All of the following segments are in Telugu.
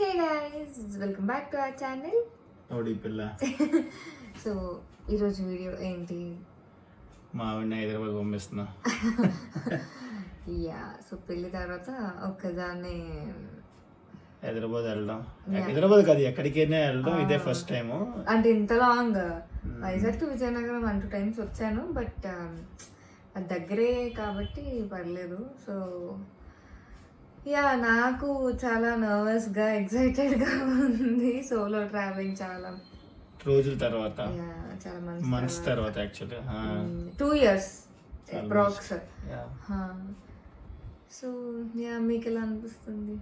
Hey guys welcome back to our channel ఓడి పిల్ల. సో ఈరోజు వీడియో ఏంటి? మా ఆవిడని హైదరాబాద్ పంపిస్తున్నా. యా సో పెళ్ళి తర్వాత ఒక్కదాన్ని హైదరాబాద్ వెళ్ళడం. హైదరాబాద్ కాదు ఎక్కడికైనా వెళ్ళడం ఇదే ఫస్ట్ టైము అంటే ఇంత long Vizag to Vizianagaram one two times వచ్చాను బట్ అది దగ్గరే కాబట్టి పర్లేదు. సో యా నాకు చాలా నర్వస్గా ఎక్సైటెడ్గా ఉంది సోలో ట్రావెలింగ్ చాలా. రోజుల తర్వాత? చాలా మంత్స్ తర్వాత. Actually two years. Approx so yeah మీకు ఎలా అనిపిస్తుంది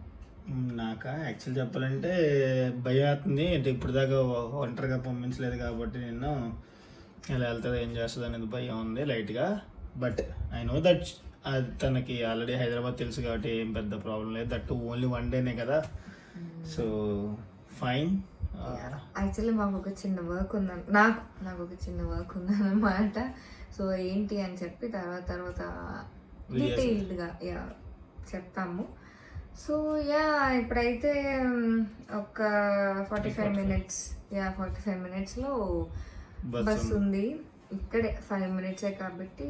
నాకు? యాక్చువల్ చెప్పాలంటే భయం అవుతుంది అంటే ఇప్పుడు దాకా ఒంటరిగా పంపించలేదు కాబట్టి నేను ఎలా వెళ్తుంది ఏం చేస్తుంది అనేది భయం ఉంది లైట్గా. బట్ ఐ నో దట్ తనకి ఆల్రెడీ హైదరాబాద్ తెలుసు కాబట్టి ఏం పెద్ద ప్రాబ్లం లేదు. దట్ ఓన్లీ వన్ డేనే కదా. సో ఫైన్ యాక్చువల్లీ మాకు ఒక చిన్న వర్క్ ఉందని నాకు నాకు ఒక చిన్న వర్క్ ఉందన్నమాట. సో ఏంటి అని చెప్పి తర్వాత తర్వాత. డీటెయిల్డ్గా యా చెప్తాము సో యా ఇప్పుడైతే మ్, ఒక forty five minutes yeah forty five మినిట్స్లో బస్ ఉంది. ఇక్కడే ఫైవ్ మినిట్సే కాబట్టి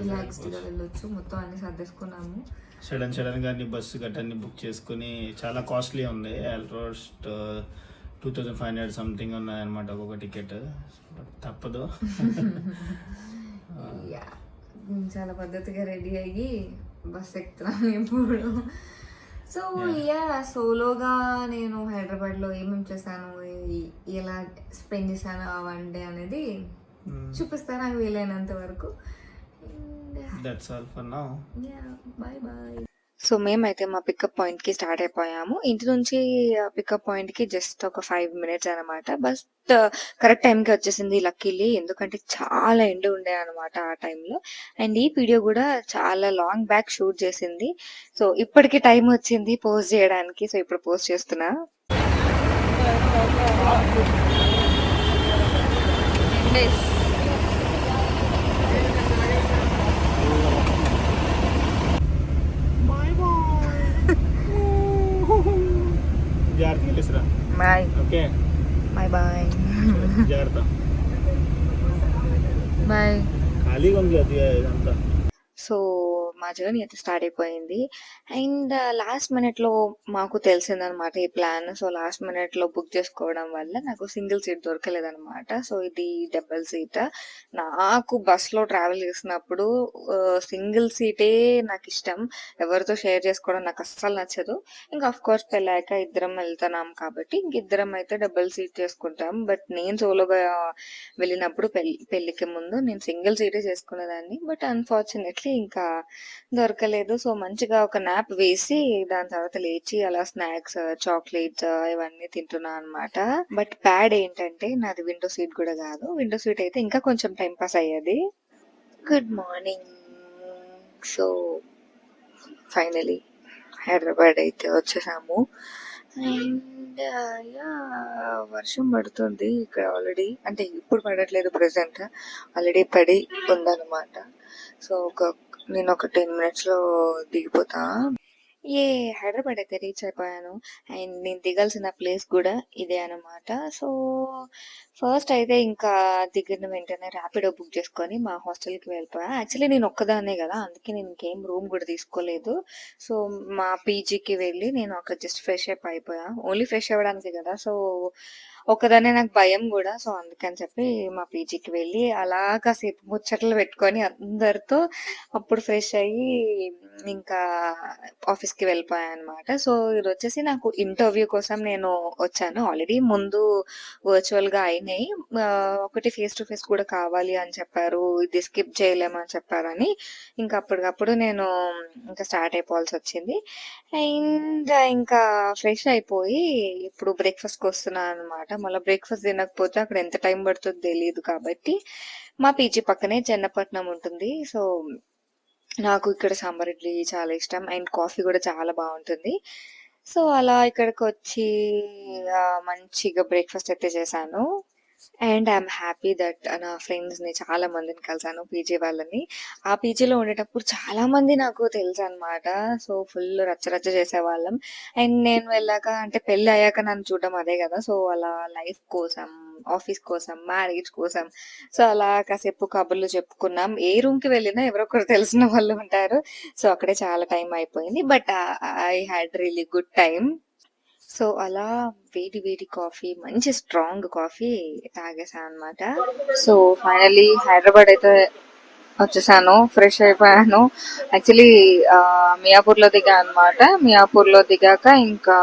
రిలాక్స్డ్గా వెళ్ళొచ్చు. మొత్తం అన్ని సర్దేసుకున్నాము. సడన్ సడన్గా అన్ని బస్సు గట్ట అన్ని బుక్ చేసుకుని చాలా కాస్ట్లీ ఉంది. Almost two thousand five hundred something ఉన్నాయి అనమాట ఒక్కొక్క టికెట్ తప్పదు. యా చాలా పద్ధతిగా రెడీ అయ్యి బస్ ఎక్కుతున్నాను ఇప్పుడు సో యా సోలోగా నేను హైదరాబాద్లో ఏమేమి చేశాను ఎలా స్పెండ్ చేశాను ఆ వన్ డే అనేది చూపిస్తాను నాకు వీలైనంత వరకు. That's all for now bye bye so మేమైతే మా పికప్ పాయింట్కి స్టార్ట్ అయిపోయాము. ఇంటి నుంచి పికప్ పాయింట్కి జస్ట్ ఒక ఫైవ్ మినిట్స్ అనమాట బస్ కరెక్ట్ టైం కి వచ్చేసింది లక్కీలీ ఎందుకంటే చాలా ఎండ ఉండే అనమాట ఆ టైంలో అండ్ ఈ వీడియో కూడా చాలా లాంగ్ బ్యాక్ షూట్ చేసింది. సో ఇప్పటికి టైం వచ్చింది పోస్ట్ చేయడానికి. సో ఇప్పుడు పోస్ట్ చేస్తున్నా. Martinez ra. Bye. Okay. Bye bye. Jakarta. bye. खाली कौन गया दिया है हम तो. So మా జర్నీ అయితే స్టార్ట్ అయిపోయింది. అండ్ లాస్ట్ మినిట్లో మాకు తెలిసిందనమాట ఈ ప్లాన్. సో లాస్ట్ మినిట్లో బుక్ చేసుకోవడం వల్ల నాకు సింగిల్ సీట్ దొరకలేదనమాట. సో ఇది డబల్ సీట్. నాకు బస్లో ట్రావెల్ చేసినప్పుడు సింగిల్ సీటే నాకు ఇష్టం ఎవరితో షేర్ చేసుకోవడం నాకు అస్సలు నచ్చదు. ఇంకా అఫ్ కోర్స్ పెళ్ళాక ఇద్దరం వెళ్తున్నాం కాబట్టి ఇంక ఇద్దరం అయితే డబుల్ సీట్ చేసుకుంటాం. బట్ నేను సోలోగా వెళ్ళినప్పుడు పెళ్ళి పెళ్ళికి ముందు నేను సింగిల్ సీటే చేసుకునేదాన్ని. బట్ అన్ఫార్చునేట్లీ ఇంకా దొరకలేదు. సో మంచిగా ఒక నాప్ వేసి దాని తర్వాత లేచి అలా స్నాక్స్ చాక్లెట్స్ ఇవన్నీ తింటున్నా అన్నమాట. బట్ ప్యాడ్ ఏంటంటే నాది విండో సీట్ కూడా కాదు. విండో సీట్ అయితే ఇంకా కొంచెం టైం పాస్ అయ్యేది. Good morning. So finally Hyderabad అయితే వచ్చేసాము. అండ్ వర్షం పడుతుంది ఇక్కడ ఆల్రెడీ. అంటే ఇప్పుడు పడట్లేదు ప్రెసెంట్. ఆల్రెడీ పడి ఉందన్నమాట. సో ఒక నేను ఒక టెన్ మినిట్స్లో దిగిపోతా. ఏ హైదరాబాద్ అయితే రీచ్ అయిపోయాను. అండ్ నేను దిగాల్సిన ప్లేస్ కూడా ఇదే అన్నమాట. సో ఫస్ట్ అయితే ఇంకా దిగిన వెంటనే ర్యాపిడో బుక్ చేసుకొని మా హాస్టల్కి వెళ్ళిపోయా. యాక్చువల్లీ నేను ఒక్కదాన్నే కదా అందుకే నేను ఇంకేం రూమ్ కూడా తీసుకోలేదు. సో మా పీజీకి వెళ్ళి నేను అక్కడ జస్ట్ ఫ్రెష్ అప్ అయిపోయా. ఓన్లీ ఫ్రెష్ అవ్వడానికి కదా సో ఒకదానే నాకు భయం కూడా. సో అందుకని చెప్పి మా పీజీకి వెళ్ళి అలా కాసేపు ముచ్చట్లు పెట్టుకొని అందరితో అప్పుడు ఫ్రెష్ అయ్యి ఇంకా ఆఫీస్కి వెళ్ళిపోయాను అనమాట సో ఇది వచ్చేసి నాకు ఇంటర్వ్యూ కోసం నేను వచ్చాను. ఆల్రెడీ ముందు వర్చువల్గా అయిన ఆ, ఒకటి ఫేస్ టు ఫేస్ కూడా కావాలి అని చెప్పారు. ఇది స్కిప్ చేయలేమని చెప్పారని ఇంకా అప్పటికప్పుడు నేను ఇంకా స్టార్ట్ అయిపోవాల్సి వచ్చింది. అండ్ ఇంకా ఫ్రెష్ అయిపోయి ఇప్పుడు బ్రేక్ఫాస్ట్కి వస్తున్నాను అనమాట మళ్ళీ బ్రేక్ఫాస్ట్ తినకపోతే అక్కడ ఎంత టైం పడుతుందో తెలియదు కాబట్టి మా పీజీ పక్కనే చెన్నపట్నం ఉంటుంది. సో నాకు ఇక్కడ సాంబార్ ఇడ్లీ చాలా ఇష్టం. అండ్ కాఫీ కూడా చాలా బాగుంటుంది. సో అలా ఇక్కడికి వచ్చి మంచిగా బ్రేక్ఫాస్ట్ అయితే చేశాను. అండ్ ఐఎమ్ హ్యాపీ దట్ నా ఫ్రెండ్స్‌ని చాలా మందిని కలిసాను పీజీ వాళ్ళని. ఆ పీజీలో ఉండేటప్పుడు చాలా మంది నాకు తెలుసు అనమాట సో, ఫుల్ రచ్చ రచ్చ చేసేవాళ్ళం. అండ్ నేను వెళ్ళాక అంటే పెళ్ళి అయ్యాక నన్ను చూడడం అదే కదా సో, అలా లైఫ్ కోసం, ఆఫీస్ కోసం, మ్యారేజ్ కోసం సో, అలా కాసేపు కబుర్లు చెప్పుకున్నాం. ఏ రూమ్‌కి వెళ్ళినా ఎవరో ఒకరు తెలిసిన వాళ్ళు ఉంటారు. సో, అక్కడే చాలా టైం అయిపోయింది. But I had really good time so, అలా వేడి వేడి కాఫీ మంచి స్ట్రాంగ్ కాఫీ తాగేసాను అనమాట. సో, ఫైనలీ హైదరాబాద్ అయితే వచ్చేసాను. ఫ్రెష్ అయిపోయాను. యాక్చువల్లీ మియాపూర్‌లో దిగా అనమాట. మియాపూర్‌లో దిగాక ఇంకా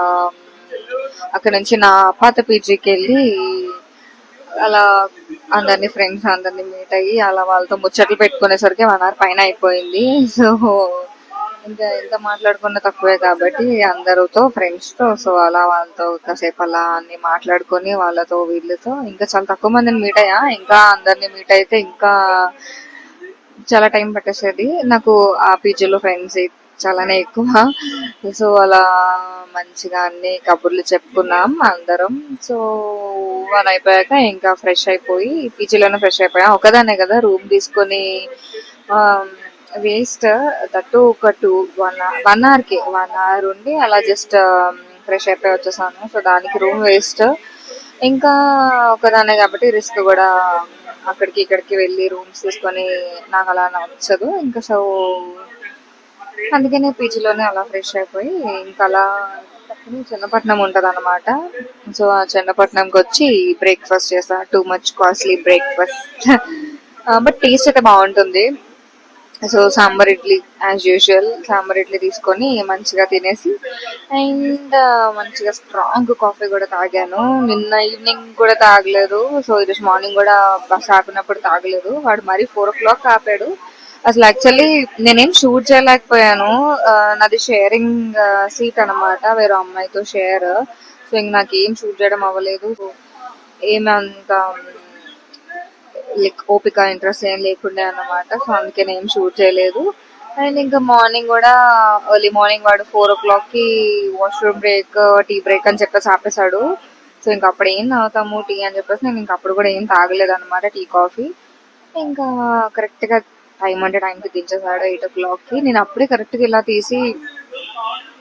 అక్కడ నుంచి నా పాత పీజీకెళ్ళి అలా అందరిని ఫ్రెండ్స్ అందరినీ మీట్ అయ్యి అలా వాళ్ళతో ముచ్చట్లు పెట్టుకునేసరికి వన్ అవర్ పైన అయిపోయింది. సో, ఇంకా ఎంత మాట్లాడుకున్న తక్కువే కాబట్టి అందరితో ఫ్రెండ్స్‌తో సో, అలా వాళ్ళతో కాసేపు అలా అన్ని మాట్లాడుకొని వాళ్ళతో వీళ్ళతో ఇంకా చాలా తక్కువ మందిని మీట్ అయ్యా. ఇంకా అందరిని మీట్ అయితే ఇంకా చాలా టైం పట్టేసేది. నాకు ఆ పీజీలో ఫ్రెండ్స్ చాలానే ఎక్కువ. సో, అలా మంచిగా అన్ని కబుర్లు చెప్పుకున్నాం అందరం. సో, అది అయిపోయాక ఇంకా ఫ్రెష్ అయిపోయి పీజీలోనే ఫ్రెష్ అయిపోయాం ఒకదానే కదా రూమ్ తీసుకొని వేస్ట్ దట్ ఒక టూ వన్ వన్ అవర్కి వన్ అవర్ ఉండి అలా జస్ట్ ఫ్రెష్ అయిపోయి వచ్చేసాను. సో, దానికి రూమ్ వేస్ట్. ఇంకా ఒకదానే కాబట్టి రిస్క్ కూడా అక్కడికి ఇక్కడికి వెళ్ళి రూమ్స్ తీసుకొని నాకు అలా నచ్చదు. ఇంకా సో, అందుకనే పీజీలోనే అలా ఫ్రెష్ అయిపోయి ఇంకా అలా చిన్నపట్నం ఉంటుంది అనమాట సో, ఆ చెన్నపట్నంకొచ్చి బ్రేక్‌ఫాస్ట్ చేశా. Too much costly breakfast. But taste అయితే బాగుంటుంది so, sambar idli as usual sambar idli తీసుకొని మంచిగా తినేసి అండ్ మంచిగా స్ట్రాంగ్ కాఫీ కూడా తాగాను. నిన్న ఈవినింగ్ కూడా తాగలేదు. సో, ఈరోజు మార్నింగ్ కూడా బస్ ఆపినప్పుడు తాగలేదు. వాడు మరీ 4:00 ఆపాడు. అసలు యాక్చువల్లీ నేనేం షూట్ చేయలేకపోయాను. నాది షేరింగ్ సీట్ అనమాట. వేరే అమ్మాయితో షేర్. సో, ఇంక నాకేం షూట్ చేయడం అవ్వలేదు. ఏమంత లైక్ ఓపిక, ఇంట్రెస్ట్ ఏం లేకుండే అన్నమాట. సో, అందుకే నేను షూట్ చేయలేదు. అండ్ ఇంకా మార్నింగ్ కూడా ఎర్లీ మార్నింగ్ వాడు 4:00కి వాష్‌రూమ్ బ్రేక్, టీ బ్రేక్ అని చెప్పేసి ఆపేసాడు. సో, ఇంక అప్పుడు ఏం తాగుతాము టీ అని చెప్పేసి నేను ఇంకా అప్పుడు కూడా ఏం తాగలేదన్నమాట టీ, కాఫీ. ఇంకా కరెక్ట్‌గా టైం అంటే టైంకి దించేసాడు 8:00కి. నేను అప్పుడే కరెక్ట్‌గా ఇలా తీసి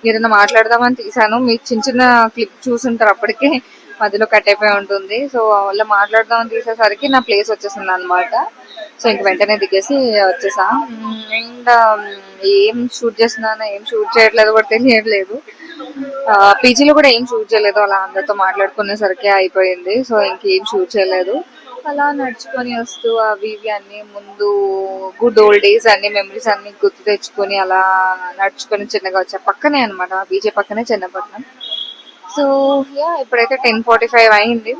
ఏదైనా మాట్లాడదామని తీసాను. మీరు చిన్న చిన్న క్లిప్ చూసుంటారు అప్పటికే మధ్యలో కట్ అయిపోయి ఉంటుంది. సో, అలా మాట్లాడదామని తీసేసరికి నా ప్లేస్ వచ్చేసింది అనమాట సో, ఇంక వెంటనే దిగేసి వచ్చేసా. అండ్ ఏం షూట్ చేస్తున్నానో, ఏం షూట్ చేయట్లేదో కూడా తెలియట్లేదు. పీజీలో కూడా ఏం షూట్ చేయలేదు. అలా అందరితో మాట్లాడుకునేసరికి అయిపోయింది. సో, ఇంకేం షూట్ చేయలేదు. అలా నడుచుకొని వస్తూ అవి ఇవి అన్ని ముందు గుడ్ ఓల్డ్ డేస్ అన్ని మెమరీస్ అన్ని గుర్తు తెచ్చుకొని అలా నడుచుకొని చిన్నగా వచ్చా. పక్కనే అనమాట. బీజే పక్కనే చిన్నపట్నం సో, యా ఇప్పుడైతే 10:45 అయింది.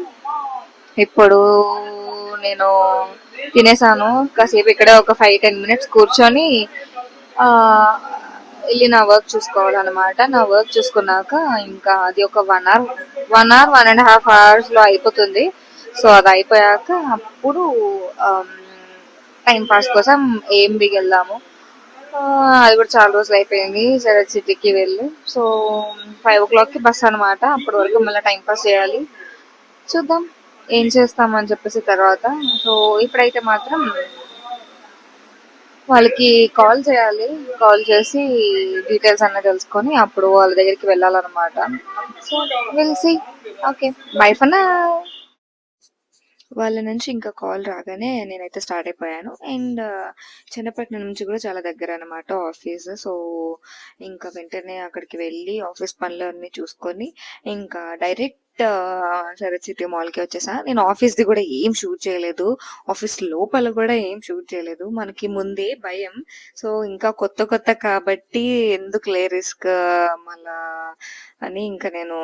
ఇప్పుడు నేను తినేసాను. కాసేపు ఇక్కడే ఒక 5, 10 మినిట్స్ కూర్చొని వెళ్ళి నా వర్క్ చూసుకోవాలన్నమాట నా వర్క్ చూసుకున్నాక ఇంకా అది ఒక one hour one hour, one and half అవర్స్‌లో అయిపోతుంది. సో, అది అయిపోయాక అప్పుడు um, టైం పాస్ కోసం ఏం వెళ్దాము. అది కూడా చాలా రోజులు అయిపోయింది. సరే సిటీకి వెళ్ళి. సో, 5:00కి బస్ అనమాట. అప్పటి వరకు మళ్ళీ టైం పాస్ చేయాలి. చూద్దాం ఏం చేస్తామని చెప్పేసి తర్వాత. సో, ఇప్పుడైతే మాత్రం వాళ్ళకి కాల్ చేయాలి. కాల్ చేసి డీటెయిల్స్ అన్నీ తెలుసుకొని అప్పుడు వాళ్ళ దగ్గరికి వెళ్ళాలన్నమాట so, will okay. Bye for వాళ్ళ నుంచి ఇంకా కాల్ రాగానే నేనైతే స్టార్ట్ అయిపోయాను. అండ్ చెన్నపట్నం నుంచి కూడా చాలా దగ్గర అనమాట ఆఫీస్. సో, ఇంకా వెంటనే అక్కడికి వెళ్ళి ఆఫీస్ పనులన్నీ చూసుకొని ఇంకా డైరెక్ట్ శరత్ సిటీ మాల్‌కి వచ్చేసా. నేను ఆఫీస్‌ది కూడా ఏం షూట్ చేయలేదు. ఆఫీస్ లోపల కూడా ఏం షూట్ చేయలేదు. మనకి ముందే భయం. సో, ఇంకా కొత్త కొత్త కాబట్టి ఎందుకు లే రిస్క్ మళ్ళా అని ఇంకా నేను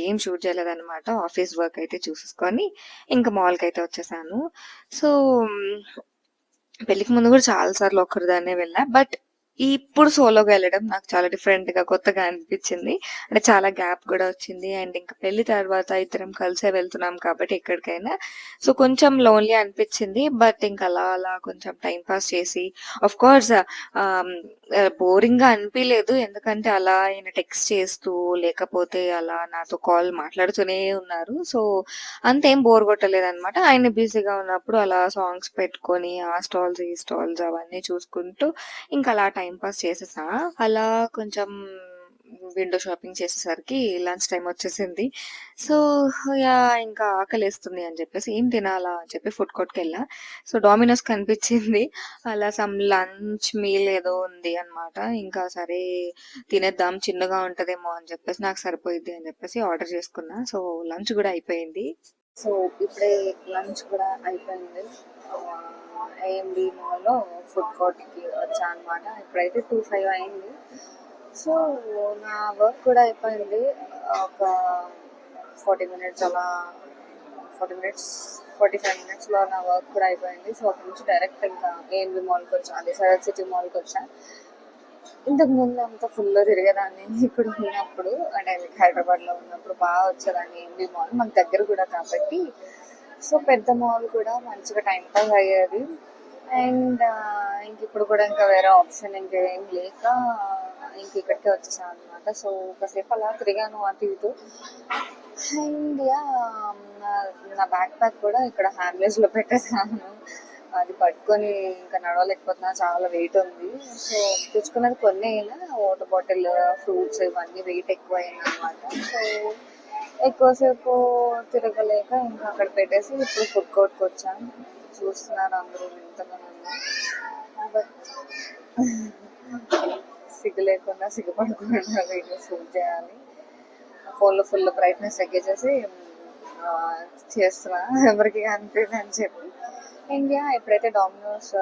ఏం షూట్ చేయలేదన్నమాట ఆఫీస్ వర్క్ అయితే చూసేసుకొని ఇంకా మాల్‌కైతే వచ్చేసాను. సో, పెళ్ళికి ముందు కూడా చాలా సార్లు వెళ్ళా. బట్ ఇప్పుడు సోలోగా వెళ్ళడం నాకు చాలా డిఫరెంట్‌గా, కొత్తగా అనిపించింది అంటే చాలా గ్యాప్ కూడా వచ్చింది. అండ్ ఇంకా పెళ్ళి తర్వాత ఇద్దరం కలిసే వెళ్తున్నాం కాబట్టి ఎక్కడికైనా. సో, కొంచెం లోన్‌లీ అనిపించింది బట్ ఇంక అలా అలా కొంచెం టైం పాస్ చేసి ఆఫ్‌కోర్స్ కోర్స్ బోరింగ్గా అనిపించలేదు ఎందుకంటే అలా ఆయన టెక్స్ట్ చేస్తూ, లేకపోతే అలా నాతో కాల్ మాట్లాడుతూనే ఉన్నారు. సో, అంతేం బోర్ కొట్టలేదు అనమాట ఆయన బిజీగా ఉన్నప్పుడు అలా సాంగ్స్ పెట్టుకొని, ఆ స్టాల్స్, ఈ స్టాల్స్ అవన్నీ చూసుకుంటూ ఇంకా అలా టైం పాస్ చేసేసా. అలా కొంచెం విండో షాపింగ్ చేసేసరికి లంచ్ టైం వచ్చేసింది. సో, యా ఇంకా ఆకలిస్తుంది అని చెప్పేసి ఏం తినాలా అని చెప్పి ఫుడ్ కోర్ట్‌కెళ్ళా. సో, డోమినోస్ కనిపించింది అలా సమ్ లంచ్ మీల్ ఏదో ఉంది అనమాట. ఇంకా సరే తినేద్దాం చిన్నగా ఉంటదేమో అని చెప్పేసి నాకు సరిపోయిద్ది అని చెప్పేసి ఆర్డర్ చేసుకున్నా. సో, లంచ్ కూడా అయిపోయింది. సో, ఇప్పుడే లంచ్ కూడా అయిపోయింది. ఆహ్, మాల్‌లో ఫుడ్ కోర్ట్‌కి వచ్చా అనమాట. ఇప్పుడైతే 2:05 అయింది. సో, నా వర్క్ కూడా అయిపోయింది. ఒక 40 మినిట్స్ అలా 40 మినిట్స్, 45 మినిట్స్‌లో నా వర్క్ కూడా అయిపోయింది. సో, అక్కడి నుంచి డైరెక్ట్ ఇంకా ఏఎంబీ వచ్చాను అదే సరత్ సిటీ మాల్‌కొచ్చా. ఇంతకు ముందు అంతా ఫుల్లో తిరిగేదాన్ని. ఇక్కడ ఉన్నప్పుడు అంటే హైదరాబాద్‌లో ఉన్నప్పుడు బాగా వచ్చేదాన్ని ఏఎంబీ మాల్. మాకు దగ్గర కూడా కాబట్టి. సో, పెద్ద మాల్ కూడా మంచిగా టైం పాస్ అయ్యేది. అండ్ ఇంక ఇప్పుడు కూడా ఇంకా వేరే ఆప్షన్ ఇంకేం లేక ఇంక ఇక్కడికే వచ్చేసాను అనమాట. సో, ఒకసేపు అలా తిరిగాను అటు ఇటు. అండ్ నా బ్యాక్ ప్యాక్ కూడా ఇక్కడ హ్యాండ్‌లెస్‌లో పెట్టేసాను. అది పట్టుకొని ఇంకా నడవలేకపోతున్నా. చాలా వెయిట్ ఉంది. సో, తెచ్చుకున్నది కొన్ని అయినా వాటర్ బాటిల్, ఫ్రూట్స్ ఇవన్నీ వెయిట్ ఎక్కువ అయిందన్నమాట సో, ఎక్కువసేపు తిరగలేక ఇంకా అక్కడ పెట్టేసి ఇప్పుడు ఫుడ్ కోర్ట్కి వచ్చాను చూస్తున్నారు అందరూ వింతగా బట్ సిగ్గు లేకుండా, సిగ్గుపడకుండా వీడియో షూట్ చేయాలి. ఫోన్‌లో ఫుల్ బ్రైట్‌నెస్ తగ్గించేసి ఆహ్, చేస్తున్నా. ఎవరికీ కనిపియదని చెప్పి. ఇండియా ఎప్పుడైతే డామినోస్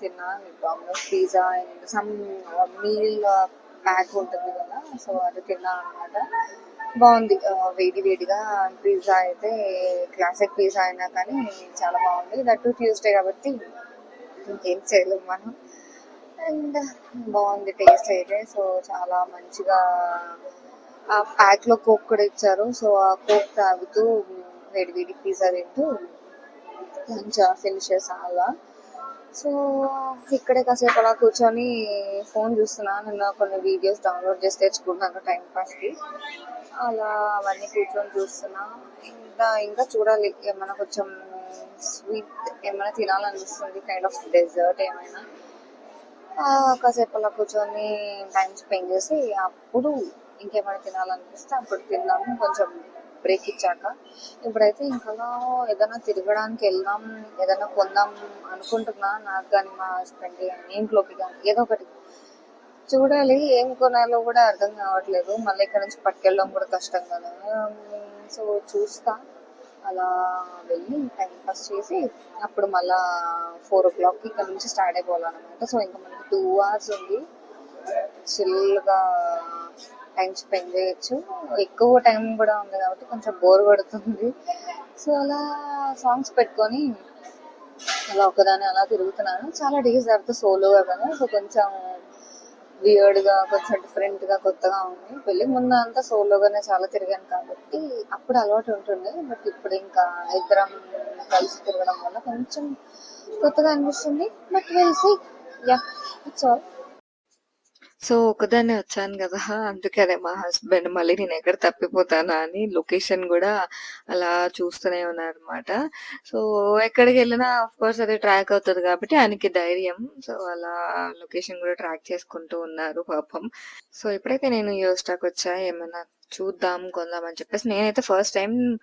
తిన్నా. Domino's pizza and some meal pack ఉంటుంది కదా! సో, అది తిన్నా అనమాట. బాగుంది వేడి వేడిగా పిజ్జా అయితే క్లాసిక్ పిజ్జా అయినా కానీ చాలా బాగుంది దట్ ట్యూస్‌డే కాబట్టి ఇంకేం చేయలేము మనం. అండ్ బాగుంది టేస్ట్ అయితే. సో, చాలా మంచిగా ఆ ప్యాక్‌లో కోక్ కూడా ఇచ్చారు. సో, ఆ కోక్ తాగుతూ వేడి వేడి పిజ్జా తింటూ లంచ్ ఫినిష్ చేసాను అలా. సో, ఇక్కడే కాసేపు అలా కూర్చొని ఫోన్ చూస్తున్నా. నిన్న కొన్ని వీడియోస్ డౌన్‌లోడ్ చేసి తెచ్చుకున్నాను టైం పాస్‌కి. అలా అవన్నీ కూర్చొని చూస్తున్నా. ఇంకా ఇంకా చూడాలి ఏమైనా కొంచెం స్వీట్ ఏమైనా తినాలనిపిస్తుంది. కైండ్ ఆఫ్ డెజర్ట్ ఏమైనా. కాసేపు అలా కూర్చొని టైం స్పెండ్ చేసి అప్పుడు ఇంకేమైనా తినాలనిపిస్తే అప్పుడు తిందాము. కొంచెం బ్రేక్ ఇచ్చాక. ఇప్పుడైతే ఇంకా ఏదైనా తిరగడానికి వెళ్దాం ఏదైనా కొందాం అనుకుంటున్నా. నాకు గాని, మా హస్బెండ్ కానీ ఇంట్లోకి కానీ ఏదో ఒకటి. చూడాలి ఏం కొనాలో కూడా అర్థం కావట్లేదు. మళ్ళీ ఇక్కడ నుంచి పట్టుకెళ్ళడం కూడా కష్టం కదా! సో, చూస్తా. అలా వెళ్ళి టైం పాస్ చేసి అప్పుడు మళ్ళా 4:00కి ఇక్కడ నుంచి స్టార్ట్ అయిపోవాలన్నమాట సో, ఇంకా మనకి టూ అవర్స్ ఉంది. చిల్‌గా టైం స్పెండ్ చేయొచ్చు. ఎక్కువ టైం కూడా ఉంది కాబట్టి కొంచెం బోర్ కొడుతుంది. సో, అలా సాంగ్స్ పెట్టుకొని అలా ఒకదాని అలా తిరుగుతున్నాను. చాలా డేస్ తర్వాత సోలోగా కదా! సో, కొంచెం వియర్డ్‌గా, కొంచెం డిఫరెంట్‌గా, కొత్తగా ఉంది. పెళ్ళికి ముందు అంతా సోలోగానే చాలా తిరిగాను కాబట్టి అప్పుడు అలవాటు ఉంటుండే. బట్ ఇప్పుడు ఇంకా ఇద్దరం కలిసి తిరగడం వల్ల కొంచెం కొత్తగా అనిపిస్తుంది. But will yeah it's all. So, ఒకదాన్ని వచ్చాను కదా అందుకే అదే మా హస్బెండ్ మళ్ళీ నేనెక్కడ తప్పిపోతానా అని లొకేషన్ కూడా అలా చూస్తూనే ఉన్నారనమాట. సో, ఎక్కడికి వెళ్ళిన ఆఫ్ కోర్స్ అది ట్రాక్ అవుతుంది కాబట్టి ఆయనకి ధైర్యం. సో, అలా లొకేషన్ కూడా ట్రాక్ చేసుకుంటూ ఉన్నారు పాపం. సో, ఇప్పుడైతే నేను యోస్టాకొచ్చా. ఏమన్నా చూద్దాం, కొందాం అని చెప్పేసి నేనైతే ఫస్ట్ టైం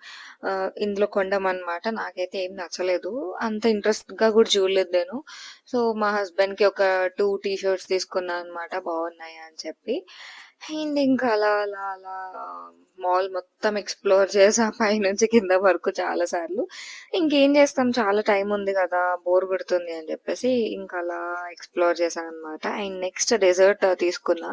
ఇందులో కొనడమనమాట. నాకైతే ఏం నచ్చలేదు. అంత ఇంట్రెస్ట్గా కూడా చూడలేదు నేను. సో, మా హస్బెండ్కి ఒక టూ టీ షర్ట్స్ తీసుకున్నాను అనమాట బాగున్నాయి అని చెప్పి. అండ్ ఇంకా అలా అలా అలా మాల్ మొత్తం ఎక్స్‌ప్లోర్ చేసా పైనుంచి కింద వరకు చాలా సార్లు. ఇంకేం చేస్తాం చాలా టైం ఉంది కదా! బోర్ కొడుతుంది అని చెప్పేసి ఇంకా అలా ఎక్స్‌ప్లోర్ చేశాననమాట. అండ్ నెక్స్ట్ డెజర్ట్ తీసుకున్నా.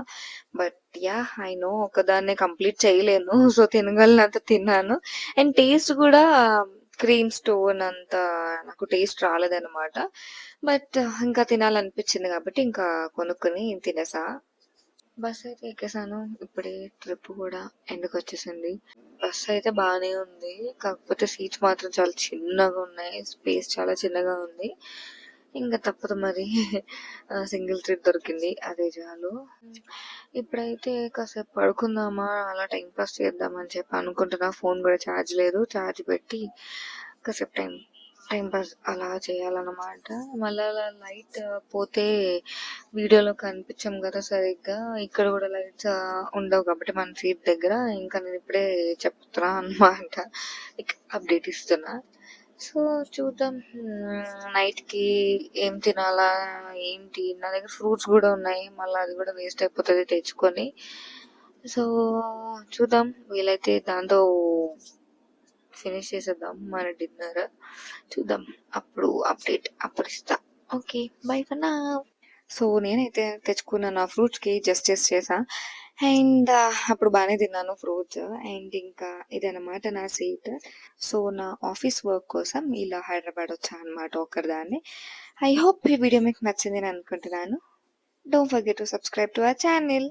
బట్ యా ఐ నో ఒకదాన్ని కంప్లీట్ చేయలేను. సో, తినగలనంత తిన్నాను. అండ్ టేస్ట్ కూడా క్రీమ్ స్టోన్ అంత నాకు టేస్ట్ రాలేదనమాట. బట్ ఇంకా తినాలనిపించింది కాబట్టి ఇంకా కొనుక్కుని తినేసా. బస్ అయితే ఎక్కేసాను. ఇప్పుడే ట్రిప్ కూడా ఎండ్‌కొచ్చేసింది. బస్ అయితే బానే ఉంది. కాకపోతే సీట్స్ మాత్రం చాలా చిన్నగా ఉన్నాయి. స్పేస్ చాలా చిన్నగా ఉంది. ఇంకా తప్పదు మరి సింగిల్ సీట్ దొరికింది. అదే చాలు. ఇప్పుడైతే కాసేపు పడుకుందామా, అలా టైం పాస్ చేద్దామని అని చెప్పి అనుకుంటున్నా. ఫోన్ కూడా ఛార్జ్ లేదు. ఛార్జ్ పెట్టి కాసేపు టైం టైమ్ పాస్ అలా చేయాలన్నమాట. మళ్ళీ అలా లైట్ పోతే వీడియోలో కనిపించాం కదా సరిగ్గా. ఇక్కడ కూడా లైట్స్ ఉండవు కాబట్టి మన సీట్ దగ్గర ఇంకా నేను ఇప్పుడే చెప్తున్నా అన్నమాట. అప్డేట్ ఇస్తున్నా. సో చూద్దాం నైట్‌కి ఏం తినాలా? ఏంటి? నా దగ్గర ఫ్రూట్స్ కూడా ఉన్నాయి. మళ్ళీ అది కూడా వేస్ట్ అయిపోతుంది తెచ్చుకొని. సో చూద్దాం. వీలైతే దాంతో ఫినిష్ చేసేద్దాం మన డిన్నర్. చూద్దాం. అప్పుడు అప్డేట్ అప్పుడు ఇస్తా okay. Bye for now. So నేనైతే తెచ్చుకున్న నా ఫ్రూట్స్‌కి జస్టిస్ చేసా అండ్ అప్పుడు బాగానే తిన్నాను ఫ్రూట్స్. అండ్ ఇంకా ఇదనమాట నా సీట్. సో నా ఆఫీస్ వర్క్ కోసం ఇలా హైదరాబాద్ వచ్చా అనమాట ఒకరిదాన్ని ఐ హోప్ ఈ వీడియో మీకు నచ్చింది నేను అనుకుంటున్నాను. Don't forget to subscribe to our channel